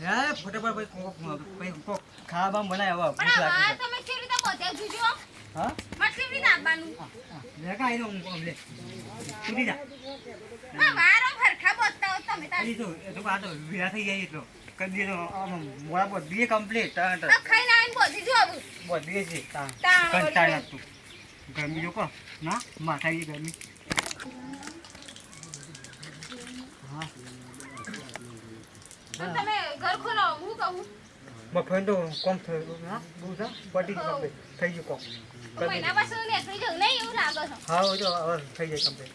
હે ફટાફટ ભાઈ કોક ભાઈ કોક ખાવા બામ બનાય હવે પણ આ તમે કેવી રીતે જુજો. હા? મારે કેવી રીતે આપવાનું લે કા આઈને હું લે. ફરખા હો તમે તાર તો એ તો આ તો વિરા થઈ જાય એટલો. કરી દીધો આમ મોડા બધી કમ્પ્લીટ આ ખાઈને આવીને બોધી જો આવું બધી છે તા કંટાળ ગઈ. ગરમી જો કો ના માથા ગરમી. હા તમે ઘર ખોલો હું કહું. મફન તો કોમ થયો હા બહુ પટી ગયો. થઈ ગયું કોમ. હું મહિના ને થઈ ગયો? નહીં એવું લાગે છે. હા હો જો હવે થઈ જાય કમ્પ્લીટ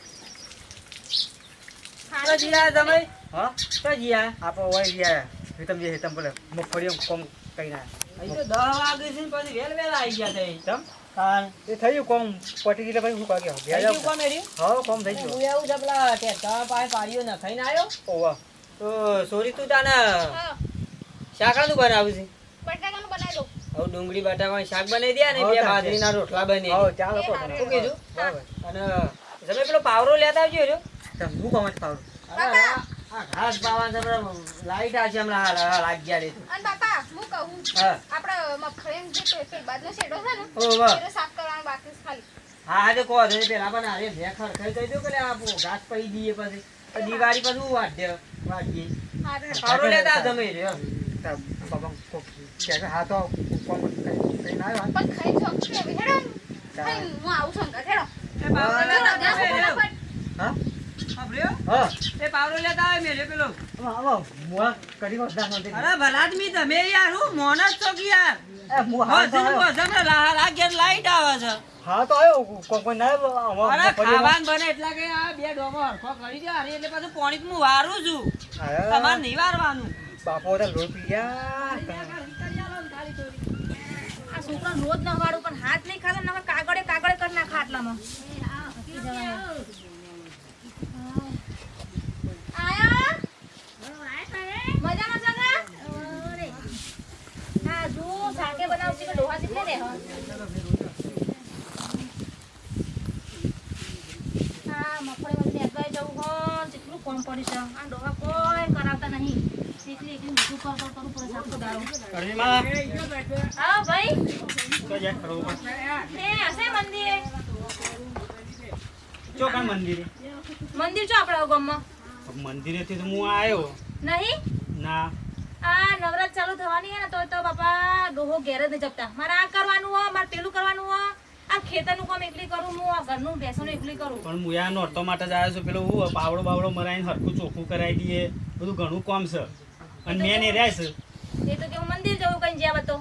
ખાવાનું જીયા તમે? હા? તો જીયા. આપો ઓય ગયા હિતમ જે હિતમ બોલે. મગફળી કોમ કઈ ના અહીં તો 10 વાગે છે પછી વેલ વેલ આવી ગયા છે. તમ? હા. એ થઈ ગયું કોમ. પટી ગયું પછી હું કાગે થઈ ગયું કોમ એર્યું? હા કોમ થઈ હું ગયું એવું પેલા ટેક્ટર પાસે પાડીઓ નખાઈને આવ્યો. ઓવા સોરી તું તાને હા, શાકાનું બનાવું છે? બટાકાનું બનાવી દઉં. હવે ડુંગળી બટાકાનું શાક બનાવી દે ને બે. બાજરીના રોટલા બની. હા ચાલો કો શું કીધું? અને તમે પેલો પાવરો લેતા આવજો રહ્યો હું કહું જ ઘાસ છે લાઈટ આ છે હમણાં હાલ હાલ લાગ્યા રે અને બાપા હું કહું હા. આપણે મગફળી જે પે- પે શેડો છે ને ઓ સાફ કરવાનું બાકી ખાલી. હા આજે કહો પેલા પણ અરે ભેખર ખાઈ કહી દો કે આ ઘાસ પઈ દઈએ પછી. દિવાળી પછી હું વાટ દે પાવરો લેતા તમે રહ્યો બાબા કોક કે હા તો કોમ કઈ ના આવ્યો પણ ખાઈ હવે હેડો. હું આવું છું હેડો. એ જો. ફટાફટ. હા? એ પાવરો લેતા આવે પેલો. આવો કરી તમે યાર હું છો કે યાર? એ લાઈટ આવે છે. હા તો આવ્યો કોક કોઈ ના આવ્યો અરે. ખાવાનું બને એટલા કે આ બે ડોમો હરખો કરી દે અરે એટલે પાછું પાણી હું વારું છું તમારે નહીં વારવાનું બાપો તો લોટ પી ગયા આ છોકરા રોજ વાળું પણ હાથ નહીં ખાતો નકર કાગળે કાગળે કરી નાખા આટલામાં આયા? મજામાં સગા? હા, જો શાકે બનાવું કે ડોહા શીખે ને હોય, કેટલું કોમ. આ ડોહા કોઈ કરાવતા નહીં. એકલી હા, ભાઈ એ હશે મંદિર મંદિરે છો આપણા ગામમાં આવ્યો નહીં આ નવરાત ચાલુ થવાની હે ને તો તો બાપા ડોહો ઘેર જ નહીં જપતા મારે આ કરવાનું હો મારે પેલું કરવાનું હો આ ખેતરનું કામ એકલી કરું હું આ ઘરનું ભેંસોનું એકલી કરું. પણ હું યા નોરતો માટે જ આવ્યો છું. પેલો હું પાવડો બાવડો મરાઈને હરખું ચોખ્ખું કરાવી દઈએ. બધું ઘણું કામ છે. અને મેન એ રહ્યા છે. એ તો કે હું મંદિર જવું કઈ જ્યાં બતો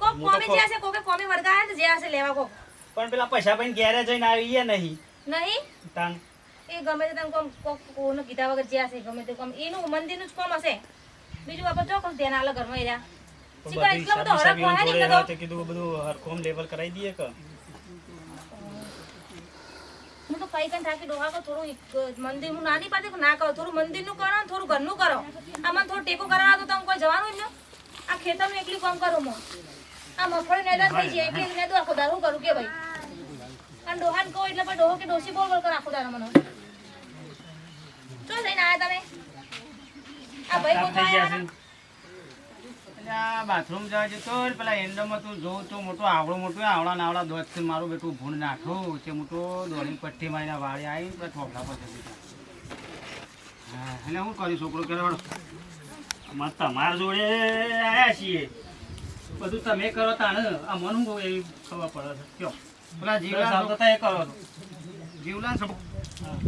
કોક કોમે જ્યાં છે કોકે કોમે વળગાય ને જ્યાં છે લેવા કોક. પણ પેલા પૈસા ભાઈ ઘેરે જઈને આવીએ નહીં. નહીં? તાન. એ ગમે તે કોમ કોક કોનું કીધા વગર જ્યાં છે ગમે તે કોમ. એનું મંદિરનું જ કોમ હશે. બીજું બાપા ચોક્કસ ધ્યાન આલે ઘરમાં રહ્યા. બધી એટલો હિસાબ હરખ જોડે ને રહ્યા તો? તો કીધું બધું હરખોમ લેવલ કરાવી દઈએ કે? હું તો કઈ કઈ થાકી ડોહા કો થોડું મંદિર હું નાની પાડે ના કરો થોડું મંદિરનું કરો ને થોડું ઘરનું કરો. આમાં થોડું ટેકો કરાવો તો તમે કોઈ જવાનું ન. આ ખેતરનું એકલી કામ કરો મો. આ મગફળી નેદા થઈ જાય એકલી નેદું આખો દારૂ કરું કે ભાઈ? અને ડોહાને કહો એટલે પછી ડોહો કે ડોસી બોલ બોલ કર આખો દારૂ મને. ચો જઈને આયા તમે? આ ભાઈ ગયા આયા છે બાથરૂમ જવા જતો હોય, પેલા એન્ડોમાં તું જોઉં તો મોટો આવડો મોટો આવડા નાવડા દોધ છે મારું બેટું ભૂણ નાખું તે મોટો દોડી પટ્ટી મારીને વાળી આવી પેલા ઠોકડા પર જતી હતી. હા એટલે હું કર્યું છોકરો કે અમારે તમારા જોડે આવ્યા છીએ. બધું તમે કરો તાણ. આ મન હું એવી ખબર પડે છે. કયો? પેલા જીવલા તો એ કરો જીવલા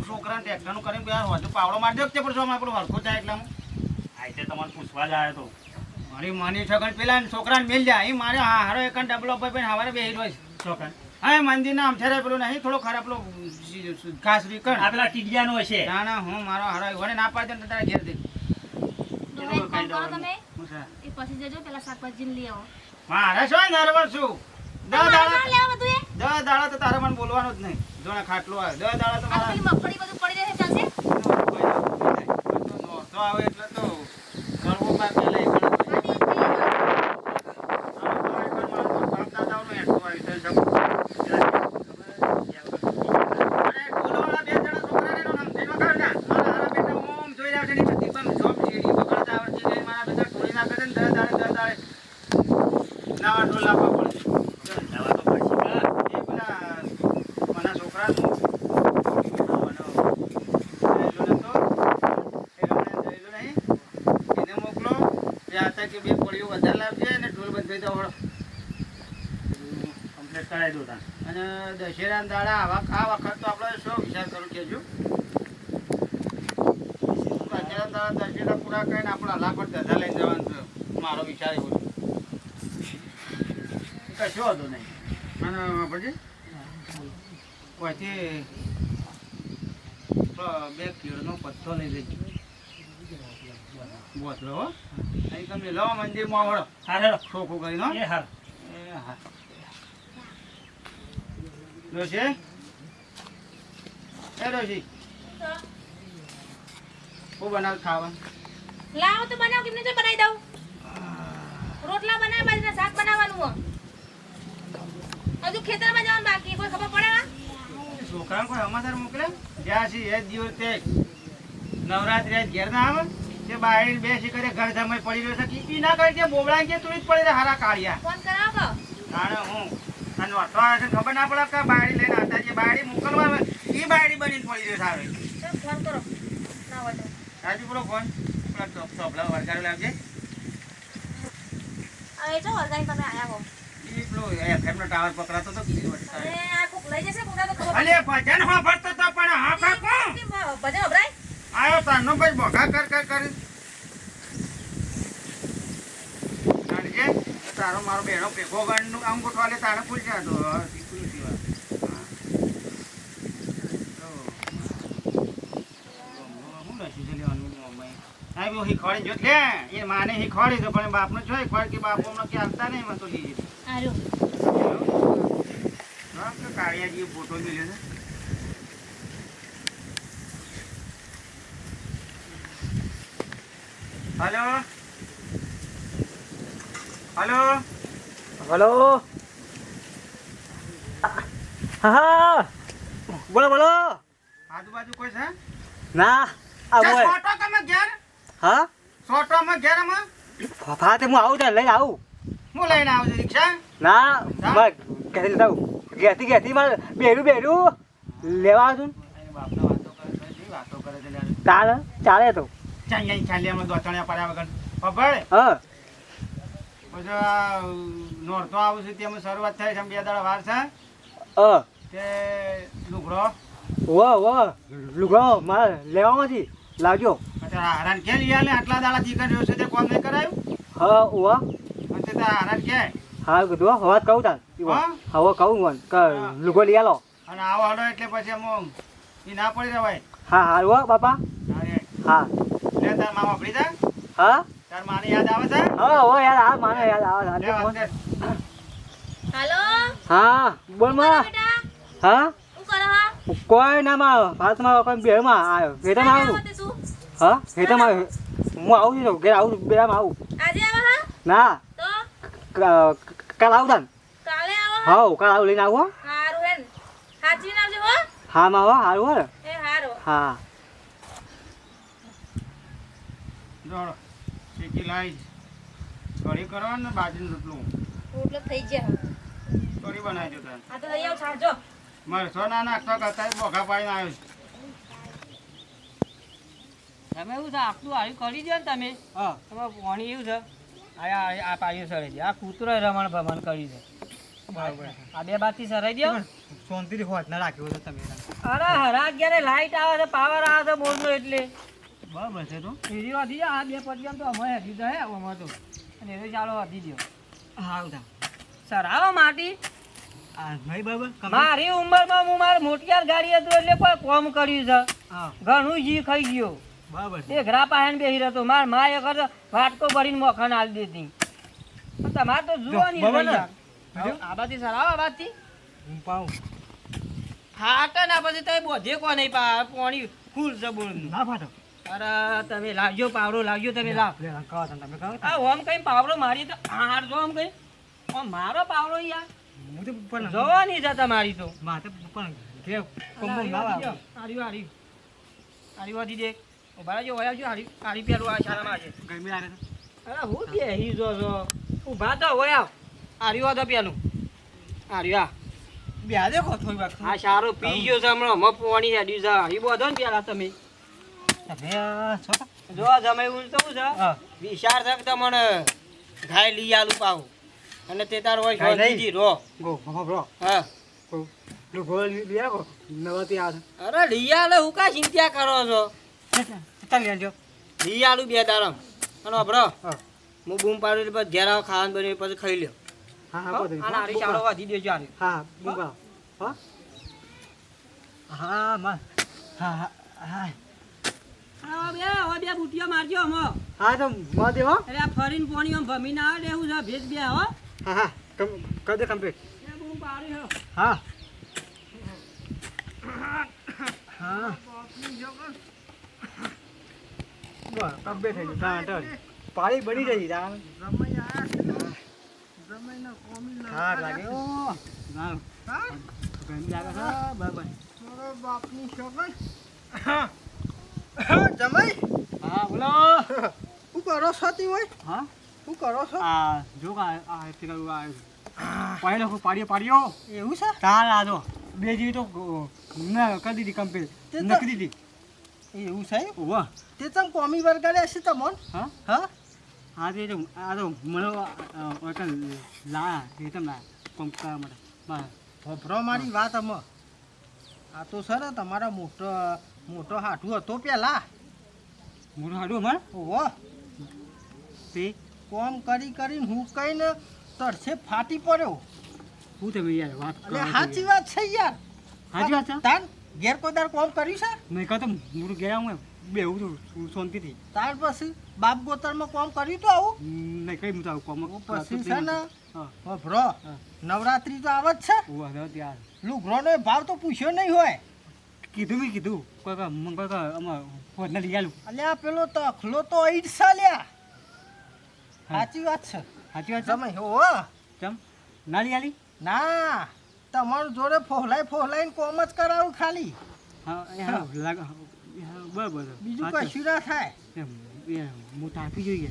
છોકરાને ટ્રેક્ટરનું કરીને પેલા હોજો પાવડો મારી દો કે પછી અમારે પેલો હરખો જાય એટલે હું? આ રીતે તમારે પૂછવા જ આવ્યો તો. મારી માની છોકરા પેલા છોકરાને મેલ જાય. અહીં મારે હારો એક ડબલો ભાઈ પણ હવારે બેહી રહ્યો છે હા એ મંદિરના આમથેરે પેલું નહીં થોડો ખરાબ પેલો ઘાસ રીકણ આ પેલા ટીડિયાનો હશે ના ના હું મારો હારો વડે ના પાડે ને તારા ઘેર દે. મારે શું નરવર છું દસ દાડા દસ દાડા તો તારે મને બોલવાનું જ નહીં. ખાટલો આવે. દસ દાડા તો મારા મગફળી બધું પડી ચાલશે? તો આવે એટલે તો કરવો પાક કે બે કોળીઓ વધારે લાવજે અને ઢોલ બંધ થઈ જાવ કમ્પ્લીટ કરાવી દઉં અને દશેરા દાડા આવા આ વખત તો આપણે શું વિચાર કરું કહેજો દશેરા દાડા દશેરા પૂરા કરીને આપણે હલાપટ કશો હતો નહીં. અને પછી પછી બે કીડનો પત્તો લઈ લેજો. બોતલો હો. અહીં તમે લો મંદિરમાં વળો. હા ખોખું કરીને હો. એ હાર. એ હા ડોશી? એ ડોશી. હું બનાવ ખાવાનું? લાવો તો બનાવ કેમને તો બનાવી દઉં? રોટલા બનાવ બાજરીના શાક બનાવવાનું હો હજુ ખેતરમાં જવાનું બાકી કોઈ ખબર પડે? છોકરાને કોઈ સમાચાર મોકલે? જ્યાં છે એ દિવસ તે નવરાત્રી ઘેર ના આવે? તે બાયડી બેસી કરે ઘર જમાઈ પડી રહ્યો છે. કે ઈ ના કરી કે બોબડા કે તુરી જ પડી રહે હારા કાળિયા. ફોન કરાવો તાણે હું? અને વાતો આવે છે ખબર ના પડે કે બાયડી લઈને આવતા જે બાયડી મોકલવા આવે? ઈ બાયડી બનીને પડી રહ્યો તો ફોન કરો. ના હોય તો. રાજુ પેલો ફોન. પેલા ટોપ ટોપલા વરગાડી લાવજે. એ તો વરગાઈ તમે આયા હો. ટાવર પકડાતો તો લઈ અલે ભજન સાંભળતો તો પણ હા કાકો ભજન અભરાય? આયો તારનો ભાઈ ભોગા કર કર કરી. તારો મારો બેનો ભેગો ગણનું આમ ગોઠવા લે તારે ફૂલ જા તો હું. લસી છે લેવાનું મોંમાં આ બહુ શીખવાડી જોત લે એ માને શીખવાડી તો પણ બાપનો છો શીખવાડ કે બાપુ હમણાં કે આવતા નહીં મને તો આર્યો કાળિયા જેવી ફોટો મેળ્યો છે હલો. હલો. હલો. હા બોલો બોલો. આજુબાજુ કોઈ છે? ના આ બોય સોટો તમે ઘેર? હા? ફોટો અમે ઘેર અમે ફાતે હું આવું ત્યાં લઈને આવું. હું લઈને આવજો ના મારે ઘરે આવું ઘેરથી ઘેરથી મારે બેરું બેરું લેવા આવશું બાપના વાતો કરે વાતો કરે છે લ્યા. ચાલે ચાલે તો ચાલ્યા ચાલ્યામાં દોચણિયા પડ્યા વગર. પકડ હા. પછી નોરતો આવું છે તેમાં શરૂઆત થાય છે બે દાડા વાર છે. અ તે લુગડો. વો વો. લુગડો મારે લેવામાંથી. લાવજો. હારાન કે લઈ આટલા દાડા ચીકન રહ્યો છે તે કોમ નહીં કરાયું? હા હારાન કે. હા કીધું હો, હવે કહું તાર. હા? હવે કહું મન કે લુગો લઈ આલો. અને આવો હડો એટલે પછી એમ ઈ ના પડી રહેવાય હા હા હો બાપા. હા. લે તાર મામા પડી જા હા? તાર માને યાદ આવે છે? હા હો યાર હા માને યાદ આવે છે. હાલો? હા બોલમાં હા? શું કરો હા? કોઈ ના માં ભારતમાં કોઈ બેમાં આવ્યો હેઠમાં ક્યારે આવું. આવો તે તું. હું આવું છું ઘેર આવું બેમાં આવું. આજે આવો હા? ના. કાલ આવું તાન કાલે આવો હા. હા કાલ આવું લઈને આવો હો. હારું હેન. હાચવીને આવજો હો. હા માં હો હારું હો. એ હારું. હા. જોડો શીખી લાવી કઢી કરવાનું ને બાજરીનું રોટલું. રોટલો થઈ ગયા. કઢી બનાવજો તાર. આ તો લઈ આવ છાંટજો મરસો ના નાખતો કરતા બોઘા પાડીને આવ્યો છે. તમે એવું છે આપણું હારી કરી દો ને તમે. હા. તમે પાણી એવું છે. આ આ પાયું સરાઈ દે આ કૂતરો રમણ ભમણ કરી છે. બરાબર. આ બે બાથી સરાઈ દો શાંતિથી હોત ના રાખ્યો છે તમે અરે હરા ક્યારે લાઈટ આવે છે પાવર આવે છે બોલનો એટલે. બરાબર છે તો. એરી વધી જાય આ બે પટિયા તો અમે હજી તો હે અમાર તો. અને એનો ચાલો વધી ગયો હાવ ઉધા સરાવો માટી. મારી ઉંમરમાં હું મારી મોટિયાર ગાડી હતું એટલે કોઈ કોમ કર્યું છે. હા. ઘણું જી ખાઈ ગયો. તે ઘરા પાસે બેસી રહ્યો માર માએ કરતો વાટકો ભરીને મોખણ આલી દીધી. તમારે તો જુઓ બરાબર ને? આ બાજુ સર આવો આ હું પાઉં. ફાટે ના પછી તો બોધે કો નહીં પા પાણી ફૂલ બોલનું ના ફાટો. અરે તમે લાવજો પાવડો લાવજો તમે લાવ. તમે કહો આ ઓમ કઈ પાવડો મારી તો હાર જો ઓમ કઈ. ઓમ મારો પાવડો યાર હું તો પણ જોવાની છે તમારી તો. માથે પણ કે હારી હારી હારી વાધી દે ઊભા રહેજો વયા જો હારી હારી પેલું આ શાળામાં છે ગરમી આવે અરે હું બેહી જો છો ઊભા તો વયા હારી પેલું હારી આ બે આ દેખો થોડી આ સારો પી ગયો છે હમણાં હમણાં પોણી બોધો ને પેલા તમે જો હું તો છે વિચાર છે તમને ઘાય લઈ આલું પાવું અને તે તાર હોય નહીં? શાંતિથી રો હા હા લો ગો નવાતી આ અરે લઈ આલે હું કા ચિંતા કરો છો ચાલ લેજો આલું બે દાડમ. અને અભરો હું. બૂમ પાડું એટલે પછી ઘેર આવો ખાવાનું બની પછી ખાઈ લ્યો. હા હા હો? આરી ચાળો વાધી દેજો આરી હા બુંગા હા? હા માં હા. હા હા હા. બે હવે બે બુટિયા મારજો હમો. હા તો માં દેવો અરે આ ફરીને પોણી આમ ભમીને આવે એવું છે ભેજ બે હો. હા હા કમ કર દે કમ્પ્લીટ બૂમ પાડી હો. હા. હા. બસ કમ્પ્લીટ થઈ ગયું. પાણી બની જઈ ચાલ હા લાગે ઓ. ના ગરમી લાગે છે? બરાબર જમાઈ. હા બોલો. શું કરો છો તી હોય? હા? શું કરો છો? આ જો આ પાડ્યો નાખો, પાડ્યો પાડ્યો. એવું છે? તાર આ બે જેવી તો ના કરી દીધી કમ્પ્લીટ નકરી દીધી. એવું છે? વાહ તે તમ કોમી વરગાડ્યા છે તમોન? હા? હા? આ તે આ તો મને ઓકલ લા એ તમ લા પંપ મને ભભરો મારી વાત અમ. આ તો સર તમારા મોટો મોટો હાઠું હતો પેલા. મોટો હાડું અમાર? ઓહો. તે? કોમ કરી કરીને હું કઈને તરસે ફાટી પડ્યો. હું તમે યાર વાત અરે સાચી વાત છે યાર. સાચી વાત છે? તાન ઘેર કોઈ દાર કોમ કર્યું છે? નહીં કહો તો મોટું ગયા હું બેવું છું શાંતિથી. તાર પછી બાપ ગોતરમાં કોમ કર્યું તો આવું? નહીં કઈ હું તો આવું કોમ પછી છે ને હા. ભ્રો નવરાત્રી તો આવે જ છે. લુગરોનો ભાવ તો પૂછ્યો નહીં હોય. કીધું મેં કીધું. કોઈ કા મને કોઈ કા અમાર ફોન લઈ આલું અલ્યા પેલો તખલો તો ઈડસા લ્યા સાચી વાત છે. સાચી વાત છે? તમે હો. ચમ? ના લઈ આલી ના. તમારું જોડે ફોહલાઈ ફોહલાઈને કોમ જ કરાવું ખાલી. બીજું. કશું ના થાય. એમ, હું તાપી જોઈએ.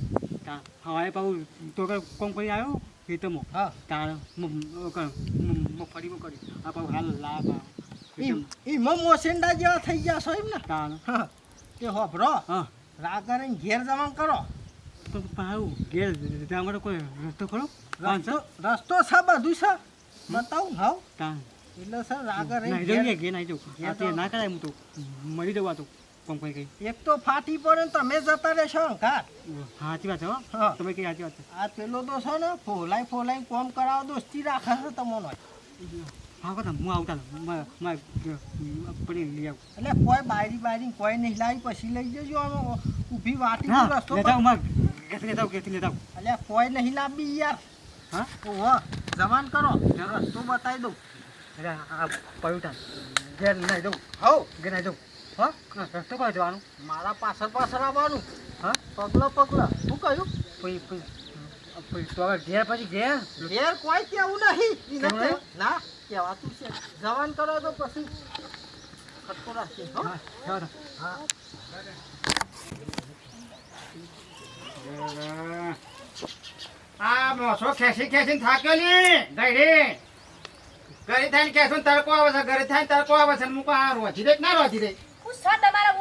હવાએ પાછું તો કોમ કરી આવ્યો? ખેતરમાં? હા. તાર મગફળી કરી. આ પાછું હાલ લાભ ઈમાં મોસેન્ડા જેવા થઈ ગયા છો એમ ને? તાર. હા. તે હોભરો. હા. રાગરે ઘેર જવાનું કરો. તો પાછું ઘેર ત્યાં કોઈ રસ્તો ખરો? રસ્તો રસ્તો છે બધું છે. બતાવું હાવ? એટલે સર રાગરે નાઈ જવું યાર, ઘેર જવું? આ ના કરાય હું તો મરી જવા તો કઈ એક તો ફાટી પડે ને તમે જતા રહેશો અંકાર સાચી વાત હો. તમે કઈ સાચી વાત છે. આ પેલો તો છે ને ફોલાઈ ફોલાઈ કોમ કરાવો દોસ્તી રાખે છે તમોનો. હા কথা હું આવતા પડી લઈ આવું. એટલે કોઈ બારી બારી કોઈ નહીં લાવી પછી લઈ જજો આમ ઊભી વાટી રસ્તો લેતા હું લેતા લેતા એટલે કોઈ નહીં લાવી યાર. હા? ઓહો જવાન કરો. રસ્તો બતાવી દઉં. અરે આ પયુટા ઘેર નાઈ દઉં હવ. ઘેર નાઈ દઉં હા? રસ્તો કયો જવાનું? મારા પાછળ પાછળ આવવાનું. હા? પગલો પગલો. શું કહ્યું? પછી પછી પછી તો હવે ઘેર પછી ઘેર. ઘેર કોઈ કેવું નહીં? ના કહેવાતું છે. જવાન કરો તો પછી ખટકો રાખીએ હો. હા હા. આ મોસો ખેસી ખેંચીને થાક્યો ને. ગઈડી ઘરે થઈને ખેંચું તડકો આવે છે ઘરે થઈને તડકો આવે છે મૂકો આ રોજી દે ના રોજી દે? છો તમારા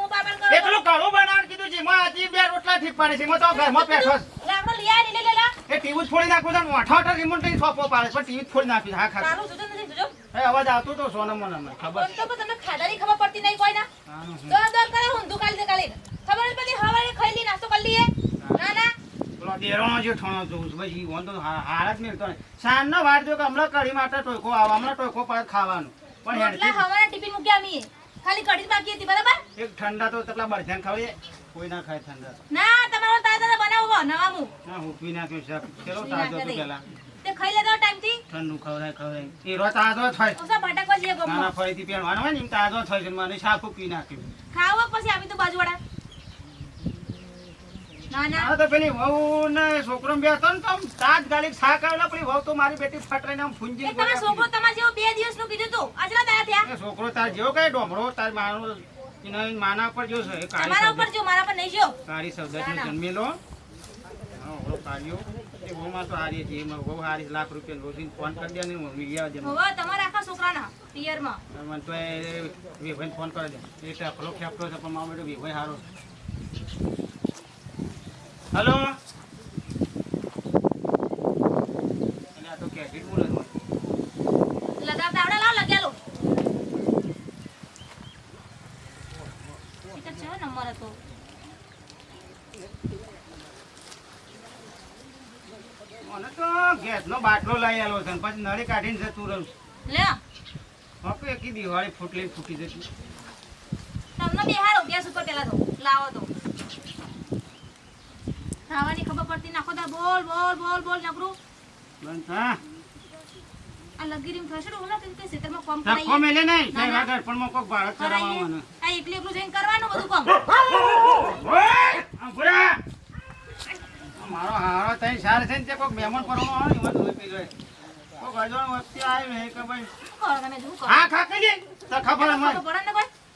કરો? બનાવવાનું કીધું છે માં હજી બે રોટલા ઠીક પાડે છે તો ઘરમાં બેઠો. લાવડો લે લે લા. એ ટીવી ફોડી નાખું છે મોઠા મોઠા રિમોટ સોપો પાડે છે, ટીવી ફોડી નાખ્યું હા ખા તારું જોજો નથી જોજો એ અવાજ આવતો તો સોનમ મને ખબર તો તમને ખાધાની ખબર પડતી નહીં કોઈ ના? દોર દોર કરે હું દુકાન દે ખબર જ પડી હવારે ખાઈ લી નાસ્તો કરી લઈએ. ના ના. દેરોનો જે ઠોણો જોઉં છું ભાઈ ઈ વાંધો હાર જ મેળતો નહીં સાંજનો વાર જો કે હમણાં કઢી માટે ટોયકો આવે હમણાં ટોયકો પર ખાવાનું. પણ એટલે હવારે ટિફિન મૂક્યા ખાલી કઢી બાકી હતી બરાબર? એક ઠંડા તો તપલા ખવાય કોઈ ના ખાય ઠંડા ના તમારો તાજા બનાવો નવા મુ ના હુકવી નાખ્યું છે. ચલો તાજો પેલા. તે ખાઈ લેતો ટાઈમથી ઠંડુ એ રો તાજો થાય. ઓસા હોય ને તાજો છે મને શાક પી નાખ્યું. ખાવો પછી આવી તો બાજુવાળા. ના ના તો પેલી વહુ ને છોકરો બે હતો ને તો તાજ ગાલી શાક આવેલા પેલી વહુ તો મારી બેટી ફટરાઈને આમ ફૂંજી છોકરો તમારા જેવો બે દિવસનું કીધું તું. તારા થયા. છોકરો તાર જેવો કઈ ડોમરો તાર એના માના ઉપર જો છે તમારા ઉપર જો મારા પર નહીં જો. કાળી સૌદાથી ના, ના. જન્મેલો હા, ઓળો એ વહુમાં તો હારી છે એમાં વહુ હારી લાખ રૂપિયા રોજી ફોન કરી દે ને હવે તમારા આખા છોકરાના પિયરમાં. મને તો એ વિભાઈને ફોન કરી દે. એ ટકલો ખેપતો છે પણ મારો બેટો વિભાઈ હારો છે. હલો. એટલે તો કેસેટ બોલે છે. લગાવતા આવડે લાવ લગાલો. ઈ તો છે નંબર હતો મને તો ગેસનો બાટલો લઈ આલો છે પછી નળી કાઢીને જતું રહું. લે. હવે એકી દિવાળી ફૂટલી ફૂટી જતી. તમને બેહાડો ગેસ ઉપર પેલા તો. લાવો તો. ખાવાની ખબર પડતી નાખો તા બોલ બોલ બોલ બોલ નકરું બંધ થા આ લગી રીમ થશે ના કે સેતરમાં કોમ ધક્કો કોમ મેલે નહીં. કઈ વાગર પણ ભારત કરાવવા કરાઈએ. આ એકલી એકલું જઈને કરવાનું બધું કોમ. મારો હારો તઈ સાર છે ને તે કોક મહેમાન પરણો આવે એમાં ધોઈ પી જાય કોક અજાણ વસ્તી આવી હે કે ભાઈ. હા ખા કરી તો ખબર મને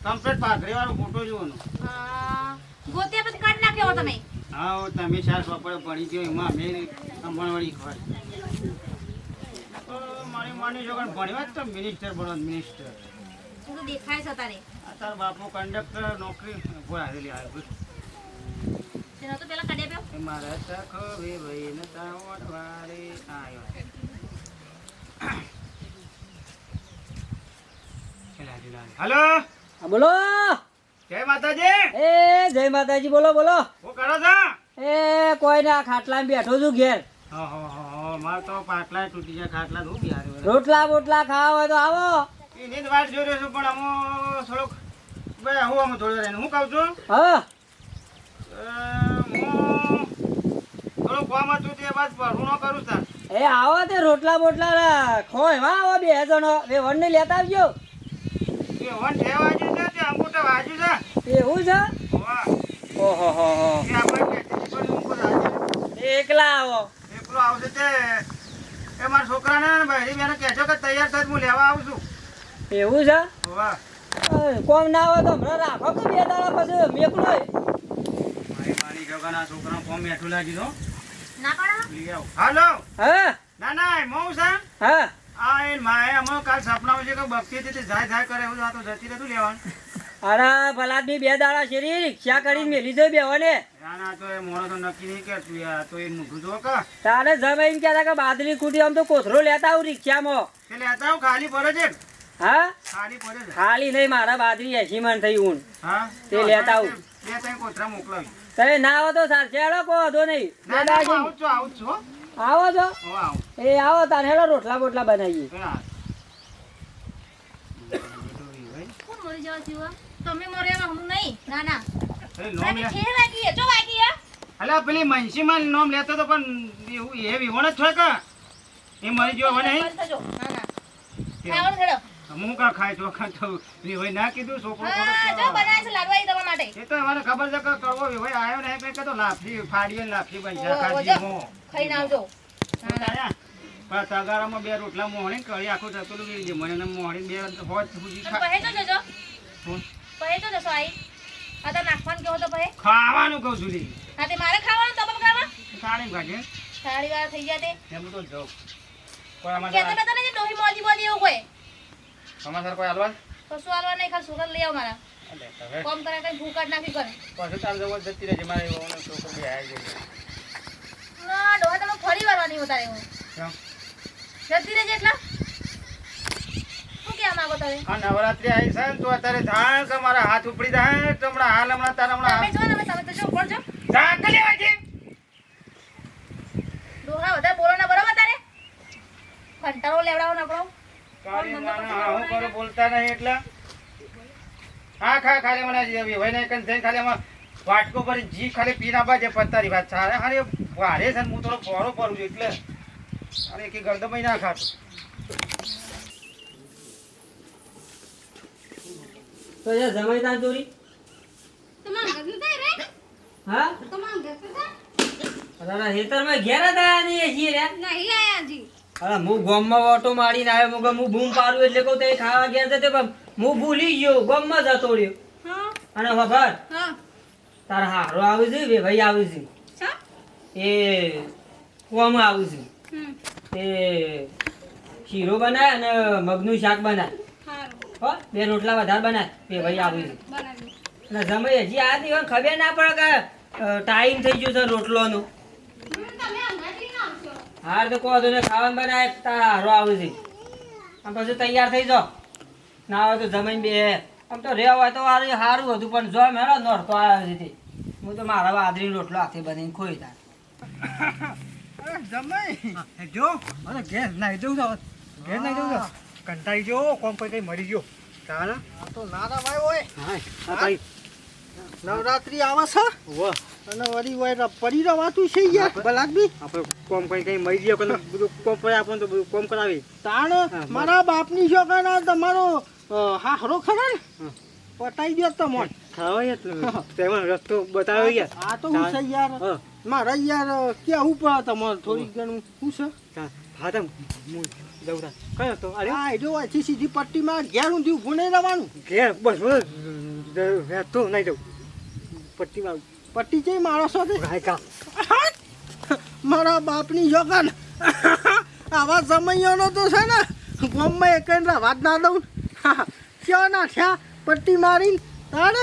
કમ્પ્લીટ પાઘડી વાળો ફોટો જોવાનો આ, ગોતિયા પછી કાઢી નાખ્યો તમે. હા તમે ચાર પપડે પડી ગયો એમાં અમે અંબણવાડી ખબર તો મારી માની જો ભણ્યો જ તો મિનિસ્ટર બનો મિનિસ્ટર હું દેખાય છે તારે? તાર બાપુ કંડક્ટર નોકરી ભોળા આવે તેનો તો પેલા કાઢ્યા પ્યો મારા તખો વે ભાઈ આયો. હલો? બોલો! જય માતાજી. એ જય માતાજી બોલો બોલો. શું કરો છો? એ કોઈ ના ખાટલા બેઠો છું ઘેર. હો હો, માર તો પાટલા તૂટી ગયા ખાટલા તો બિહાર રોટલા બોટલા ખાવા હોય તો આવો. એની જ વાત જોઈ રહ્યો છું પણ અમો થોડોક ભાઈ હું આમ થોડો રહીને હું કહું છું? હા. હું થોડું કામ હતું તે વાત ભરું ન કરું તાર. એ આવો તે રોટલા બોટલા ખોય હા આવો બે જણો બે વનને લેતા આવજો. વન છે તે વાજુ છે. એવું છે? વાહ. ઓહો હો હો. એકલા આવો. એકલો આવશે તે. એ મારા છોકરાને ભાઈ બેને કહેજો કે તૈયાર થઈ હું લેવા આવું છું. એવું છે? વાહ. કોમ ના હોય તો હમણાં રાખો કે બે દાડા પછી મેકલો મારી મારી જગાના છોકરા કોમ બેઠું લાગી દો ના પાડો. હાલો. હા? ના ના મઉ છે? હા? આ એ માએ અમે કાલ સપનામાં છે કે બગતી હતી તે જાય જાય કરે એવું આ તો જતી રહેતું લેવાનું. અરે ભલાદની બે દાડા શેરી રિક્ષા કરીને મેલી દે બેવાને ના તો એ મોણો તો નક્કી નહીં કરતું યાર તો એ મૂઠું જો કે. તારે જમે કહેતા કે બાદરી કુટી આમ તો કોથરો લેતા આવું રિક્ષામાં. તે લેતા આવું ખાલી પડે છે. હા? ખાલી પડે છે. ખાલી નહીં મારા બાદરી એસી મન થઈ ઊન. હા? તે લેતા આવું. બે ત્રણ કોથરા મોકલાવી. તમે ના આવો તો સાર ચેડો કો વાંધો નહીં. ના ના હું આવું છું આવું છું આવો છો એ આવો તારે હેડો રોટલા બોટલા બનાવીએ. હા. કોણ જવા જીવા તમે મર્યા હું નહીં. ના ના. તમે છે વાગી જો વાગી અલા પેલી મનસીમાં નોમ લેતો તો પણ એ વિવણ જ છે કે? એ મરી ગયો હવે નહીં બંધ થજો. ના ના. હું કા ખાય? ચોખા તો વિવાય ના કીધું છોકરો જો કેવો. છે લાડવા તમારા માટે. એ તો મને ખબર છે કે કડવો વિવાય આવ્યો ને તો લાફી ફાડીએ લાફી બનશે ખાજી આવજો. પણ તગારામાં બે રોટલા મોહણી કરી આખું થતું મને મોહણી બે હોજ સુધી તો જજો પહે તો જશો આઈ. આ તો નાખવાનું કેવો તો પહે. ખાવાનું કહું છું. હા તે મારે ખાવાનું તો પણ ખાવા? સાડી ભાગે સાડી વાર થઈ ગયા તે. એમ તો જો કોઈ કેતા અમારે બેતા ને ડોહી મોજી મોજી એવું કોઈ સમાચાર કોઈ હાલવા? કશું હાલવા નહીં ખાલી સુગર લઈ આવ મારા. કોમ કરે કઈ ભૂકાટ નાખી કરે. પાછું ચાલ જવા જતી રહેજે મારે એવો ને છોકરો બી આવી જાય ના ડોહા તમે ફરી વારવાની ઉતારે હું? જતી રહેજે એટલા. શું માંગો તમે આ નવરાત્રી આવી છે ને તો અત્યારે જાણ કે મારા હાથ ઉપડી જાય. તો હમણાં હાલ હમણાં તારા હમણાં તમે જો ને તમે તો જો પડજો જાણ કે લેવા છે. ડોહા વધારે બોલો ને બરાબર તારે? કંટાળો લેવડાવો ને આપણો. કાળી માના હું કરું બોલતા નહીં એટલે. હા ખા ખાલી મને ખાલી વાટકો પર જી ખાલી પીના બાજે પત્તારી વાત સારા હારે વારે છે ને હું થોડો ફોરો ફરું છું એટલે. અરે કે ગરદમાં ના ખાતો. તો એ જમાઈ તાન ચોરી હા? અરે હેતરમાં ઘેર હતા ને એ જી રે અરે હું ગોમમાં ઓટો મારીને આવ્યો મું મુ હું બૂમ પાડું એટલે કહું તે ખાવા ગયા જતે પણ હું ભૂલી ગયો ગામમાં જતો રહ્યો. અને ખબર તારા હારો આવે છે બે ભાઈ આવે છે એ કોમ આવું છું એ શીરો બનાય અને મગનું શાક બનાય બે રોટલા વધારે બનાય. બે ભાઈ આવું અને જમાઈ હજી આ દિવસ ખબર ના પડે કે ટાઈમ થઈ ગયો છે રોટલોનો. હાર તો કહો તો ખાવાનું બનાય તારા હારો આવે છે. આમ પછી તૈયાર થઈ જાઓ. ના હોય તો જમીન બે. આમ તો રેવા હોય તો હારું સારું હતું પણ જો મેળો નોરતો આવ્યો છે તે. હું તો મારા વાદળી રોટલો હાથે બનીને ખોઈ તાર જમાઈ. જો અરે ઘેર નાઈ જવું છે ઘેર કંટાઈ ગયો કોમ પર કઈ મરી ગયો. તારા આ તો નાના ભાઈ હોય. હા ભાઈ. નવરાત્રી આવે છે. વાહ. અને વળી હોય પડી રવાતું છે યાર બલાદમી આપણે કોમ કઈ કઈ મરી ગયો કે બધું કોમ પડે આપણને તો બધું કોમ કરાવી. તાણ મારા બાપની છોકરા ના તમારો હા હરો ખરા ને? પટાઈ ગયો તમને. ખાવાય જ તેમાં રસ્તો બતાવ્યો યાર આ તો હું છે યાર. મારા યાર કેવું પડે તમારે થોડીક ઘણું શું છે? હા તમ. હું તાર. કયો તો અરે આ જો અહીંથી સીધી પટ્ટીમાં ઘેર ઊંધી ઊભું નહીં રહેવાનું. ઘેર બસ બસ. તો નહીં જવું. પટ્ટીમાં પટ્ટી જઈ માણસો છે મારા બાપની જોગન. આવા સમયોનો તો છે ને ગોમમાં એક વાત ના દઉં. ક્યાં ના થયા? પટ્ટી મારીને તાર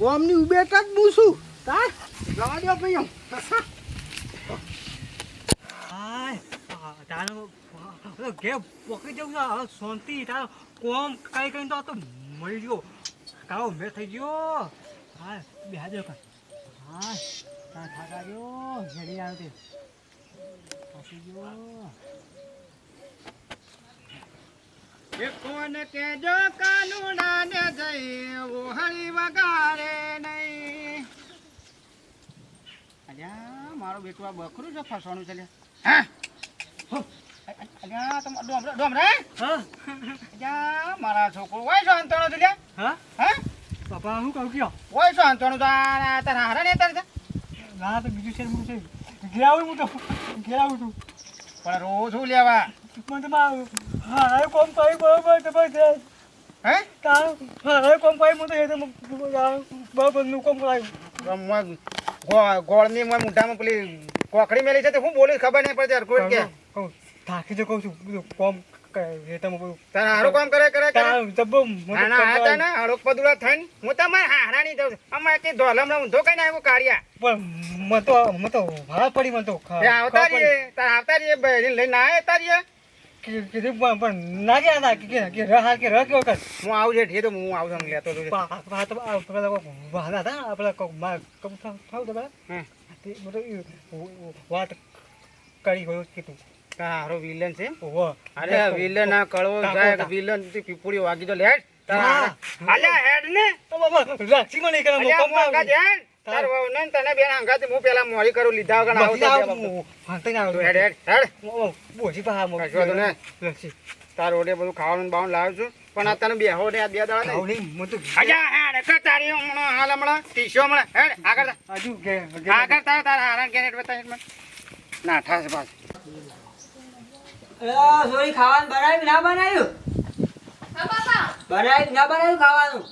ગોમની ઉબેટ જ મૂસું તાર જવા દો ભાઈ તારો ઘેર પોકી જવું છે. હવે શાંતિ તારો કોમ કઈ કઈ તો આ તો મળી ગયો. કાવો મેં થઈ ગયો. હા બેહાજો કર હા તા થાકા ગયો ઘેરી આવ્યો તે. થાકી ગયો. કોને કેજો કાનુડા ને જઈ ઓહળી વગારે નહીં. અલ્યા મારો બેટું આ બકરું છે ફસવાનું છે. હા હા અલ્યા મારા છોકરો વાય છો અંતણો છે લ્યા હા પપ્પા હું કહું કયો વાય છો અંતણો તો આ તારા હારા ને તારે ના તો છે તો પણ રોજ હું લેવા મને તો કોમ કરી બરોબર તો પછી હે તારું હા કોમ કરી હું તો તો બરોબરનું કોમ કરાયું ગોળની મોઢામાં પેલી કોકડી મેલી છે તે હું બોલીશ ખબર નહીં પડતી હરખું કે. થાકી તો કહું છું કોમ તારા હારું કામ કરે કરે જબ્બો મોટું હતા ને હળોક પદુડા થઈને હું તમારે હારાની દઉં અમારે તે ધોલમ ઊંધો કઈ નાખ્યું કાઢ્યા પણ મને તો મને તો ભાડા પડી મને તો આવતા રહીએ તારા આવતા રહીએ બહેરી લઈને ના આવતા રહીએ કીધું પણ પણ ના ગયા હતા કે રહ કે રહ હું આવું છે તો હું આવું છું લેતો તો પેલા હતા કોક થાવ- થાવ તો પેલા. વાત કરી ગયો કીધું હારો વિલન છે. ઓહો. અરે વિલન આ કળવો જાય વિલનથી પીપુડી વાગી તો લેટ. અલ્યા હેડ ને. તો બાબા રાખી મને કરે મો કોમ મોકા જેન તાર વાવ ને તને બેન હંગાથી હું પેલા મોડી કરું લીધા વગર આવતો તો બે બાપુ. ફાંતે ના તું હેડ હેડ હેડ. બોજી પા કશો વાંધો નહીં. લક્ષી તાર ઓડે બધું ખાવાનું બાવન લાવું છું પણ આ તને બેહો ને આ બે દાડા ને હું તો અલ્યા હેડ કે તારી હમણાં હાલ હમણાં. ટીશો હમણાં. હેડ આગળ હજુ કે આગળ તાર તાર હારણ કે હેડ બતા હેડ ના ઠાસ પાસ સોરી ખાવાનું બનાવ્યું ના બનાવ્યું? બનાવ્યું ના બનાવ્યું ખાવાનું?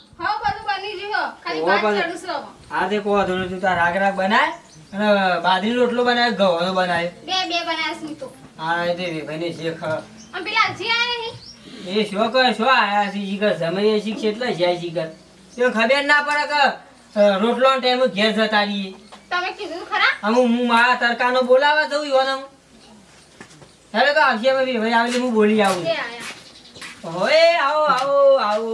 હા તે કહો તું તાર રાગ રાગ બનાય અને બાજરી રોટલો બનાવ્યો ઘઉંનો બનાવ્યો બે બે બનાવ્યા છું તો. હા તે ભાઈને શેખ પેલા એ શો કર શો આયા છે શીખર સમય શીખ કેટલા જાય શીખર તે ખબર ના પડે કે રોટલો ટાઈમ ઘેર જતા રહીએ. તમે કીધું ખરા? હું મારા તડકાનો બોલાવા જઉં યોને ચાલો તો આવશે ભાઈ ભાઈ આવેલી હું બોલી આવું હોય આવો આવો આવો.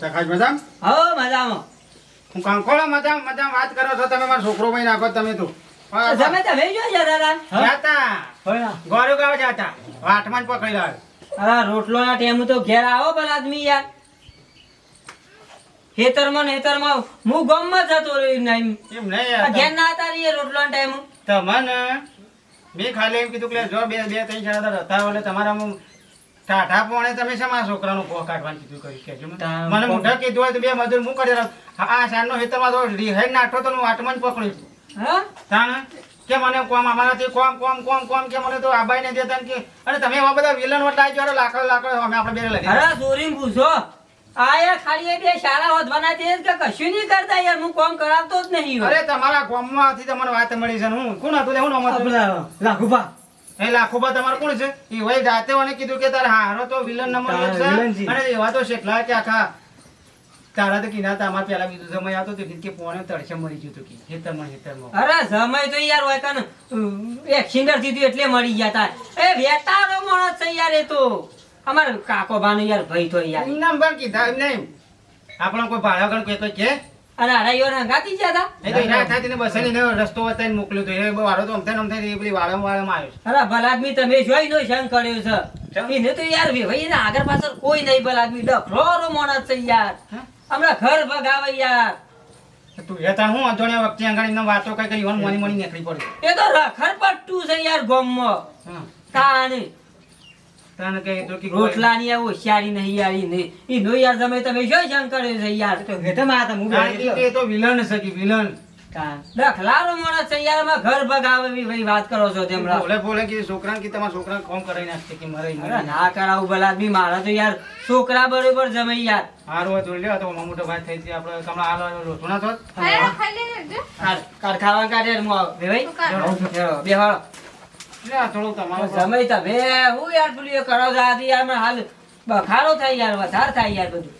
ચખાજ મજામ? હો મજામાં. હું કંકોળો મજામ મજામ. વાત કરો છો તમે મારો છોકરો ભાઈ નાખો તમે તો. તમે તમે જો જતા. હતા જાતા ગોરુ ગાવ જાતા. વાટમાં જ પકડી લાવ્યો અરે રોટલો ના ટેમ તો ઘેર આવો પણ આદમી યાર. ખેતરમાં નેતરમાં હું ગામમાં જતો રહ્યો નહીં. એમ નહીં ઘેર ના હતા રહીએ રોટલો ના ટાઈમ તમને મેં ખાલી એમ કીધું કે જો બે બે ત્રણ જણા તો હતા એટલે તમારા ટાટા પોણે તમે છે મારા છોકરાનું ભો કાઢવાનું કીધું કરી કે મને. મોઢા કીધું હોય તો બે મજૂર હું કરી રહ્યો આ સાંજનો હેતરમાં તો રિહાઈ નાઠો તો હું વાટમાં જ પકડ્યું હા? તાણ? કે મને કોમ અમારાથી કોમ કોમ કોમ કોમ કે મને તો આબાઈ ને દેતા કે અને તમે એવા બધા વિલન વટાઈ ગયો લાકડો લાકડો અમે આપણે બે લઈ અરે સોરી પૂછો. આ યાર ખાલી એ બે શાળા વધવાના તે કે કશું નહીં કરતા યાર હું કામ કરાવતો જ નહીં અરે તમારા ગામમાંથી તમને વાત મળી છે હું? કોણ હતું હું નામ હતું? લાખુભા. એ લાખોબા તમારે કોણ છે? એ વહી જાતે મને કીધું કે તારે હારો તો વિલન નંબર એક છે. છે. અને એવા તો શેખલા કે આખા તારા તો કિના તમારે પેલા બીજું સમય આવતો તો કે પોણે તડશે મરી ગયું હતું કે હેતરમાં હેતરમાં અરે સમય તો યાર હોય કાન. એક્સિડન્ટ થયું હતું એટલે મળી ગયા તા. એ વેતારો માણસ છે યાર એ તો. અમાર કાકો ભાનો યાર ભાઈ તો યાર. નામ પણ કીધા એમ નહીં. આપણો કોઈ ભાડા વગર કોઈ કોઈ કે? અરે હરાઈઓ રંગાતી જ હતા એ તો? એના હાથે બસે ને રસ્તો બતાવીને મોકલ્યો તો. એ વાળો તો અમથે અમથે એ પેલી વાળા વાળામાં આવ્યો છે. અરે ભલા આદમી તમે જોઈ નો શંક કર્યો છે. એને તો યાર ભાઈ એને આગળ પાછળ કોઈ નહીં ભલા આદમી ડફરો માણસ છે યાર? હમણાં ઘર ભગાવે યાર. તું હેતા હું અજોણ્યા વખતે આંગળીને વાતો કઈ કઈ ઈવન મોની મોની નીકળી પડી એ તો રખર પટ્ટું છે યાર ગોમમાં. હા. તાને તને કે તો કે રોટલાની આ હોશિયારી નહીં યાર નહીં ઈ નો યાર તમે તમે જો શંકર છે યાર? તો હેઠળમાં હતા, હું તે તો વિલન છે કે વિલન. દખલારો માણસ છે યાર ઘર ભગાવે ભાઈ વાત કરો છો તેમ બોલે બોલે કે છોકરાને કે તમારા છોકરાને કોમ કરાઈ નાખશે કે મરે ના કરાવું ભલા આદમી મારા તો યાર છોકરા બરોબર જમે યાર. હારું લે તો લ્યો તો મોટો ભાઈ થઈ છે આપણે કમળા હાલ રોટો ના થોત કાઢ ખાવા કાઢે હું આવું. બે ભાઈ? બે હાલો લે સમય તમે હું યાર પેલું કરો છો આથી યાર હાલ બખારો થાય યાર વધાર થાય યાર બધું.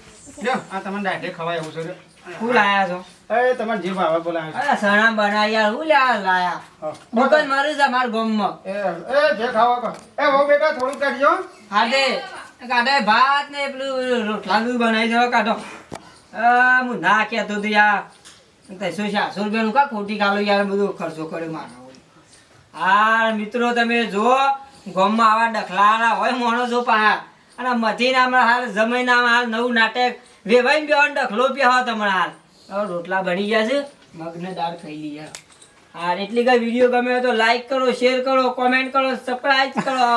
આ તમને ડાયરેક્ટ ખવાય એવું છે. હું લાયા છો? એ તમારે જે ભાવે બોલાવે છે. અરે સણા બના યાર હું લ્યા લાયા. દુકાન મારી છે મારા ગામમાં. એ એ જે ખાવા કો એ હો બેટા થોડું કાઢજો હાડે કાઢે ભાત ને પેલું રોટલાનું બનાવી દેવા કાઢો. હું ના કહેતો તો યાર. ત્રણસો ચારસો રૂપિયાનું કા ખોટી ગાલો યાર બધું ખર્ચો કર્યો મારો. હા મિત્રો તમે જો ગામમાં આવા ડખલારા હોય માણસો પા અને મથી નામ હાલ જમાઈ નામ હાલ નવું નાટક. વેવાઈ બેવાન ડખલો પ્યા તમારા હાલ. હવે રોટલા બની ગયા છે. મગને દાળ ખાઈ લીધા હા એટલી કઈ વીડિયો ગમે તો લાઈક કરો શેર કરો કોમેન્ટ કરો સબસ્ક્રાઈબ કરો.